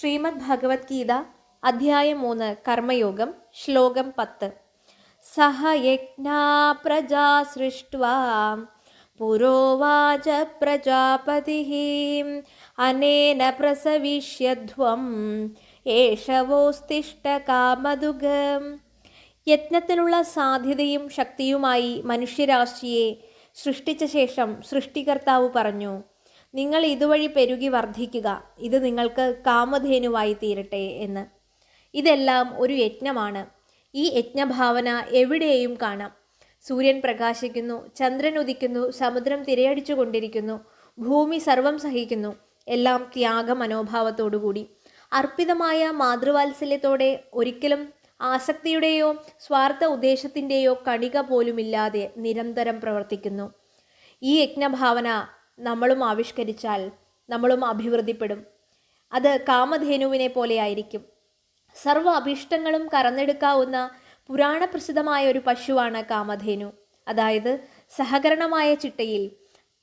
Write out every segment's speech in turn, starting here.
ശ്രീമദ് ഭഗവത്ഗീത അധ്യായം മൂന്ന് കർമ്മയോഗം ശ്ലോകം പത്ത്. സഹ യജ്ഞാ പ്രജാ സൃഷ്ട്വാ പുരോവാച പ്രജാപതി അനേന പ്രസവിഷ്യധ്വം ഏഷവോസ്തിഷ്ട കാമതുകം യജ്ഞത്തിനുള്ള സാധ്യതയും ശക്തിയുമായി മനുഷ്യരാശിയെ സൃഷ്ടിച്ച ശേഷം സൃഷ്ടികർത്താവ് പറഞ്ഞു നിങ്ങൾ ഇതുവഴി പെരുകി വർദ്ധിക്കുക. ഇത് നിങ്ങൾക്ക് കാമധേനുവായി തീരട്ടെ എന്ന്. ഇതെല്ലാം ഒരു യജ്ഞമാണ്. ഈ യജ്ഞഭാവന എവിടെയും കാണാം. സൂര്യൻ പ്രകാശിക്കുന്നു ചന്ദ്രൻ ഉദിക്കുന്നു സമുദ്രം തിരയടിച്ചു കൊണ്ടിരിക്കുന്നു ഭൂമി സർവം സഹിക്കുന്നു. എല്ലാം ത്യാഗ മനോഭാവത്തോടുകൂടി അർപ്പിതമായ മാതൃവാത്സല്യത്തോടെ ഒരിക്കലും ആസക്തിയുടെയോ സ്വാർത്ഥ ഉദ്ദേശത്തിന്റെയോ കണിക പോലുമില്ലാതെ നിരന്തരം പ്രവർത്തിക്കുന്നു. ഈ യജ്ഞഭാവന നമ്മളും ആവിഷ്കരിച്ചാൽ നമ്മളും അഭിവൃദ്ധിപ്പെടും. അത് കാമധേനുവിനെ പോലെയായിരിക്കും സർവ അഭിഷ്ടങ്ങളും കറന്നെടുക്കാവുന്ന പുരാണപ്രസിദ്ധമായ ഒരു പശുവാണ് കാമധേനു. അതായത് സഹകരണമായ ചിട്ടയിൽ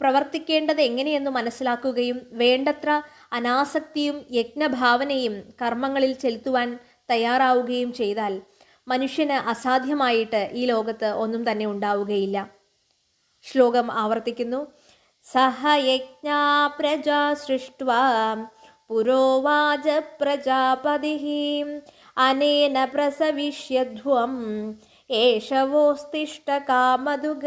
പ്രവർത്തിക്കേണ്ടത് എങ്ങനെയെന്ന് മനസ്സിലാക്കുകയും വേണ്ടത്ര അനാസക്തിയും യജ്ഞഭാവനയും കർമ്മങ്ങളിൽ ചെലുത്തുവാൻ തയ്യാറാവുകയും ചെയ്താൽ മനുഷ്യന് അസാധ്യമായിട്ട് ഈ ലോകത്ത് ഒന്നും തന്നെ ഉണ്ടാവുകയില്ല. ശ്ലോകം ആവർത്തിക്കുന്നു. सह यज्ञा प्रजा सृष्ट्वा पुरोवाच प्रजापतिः अनेन प्रसविष्यध्वम् ध्वम् एषवोऽस्तिष्टकामधुग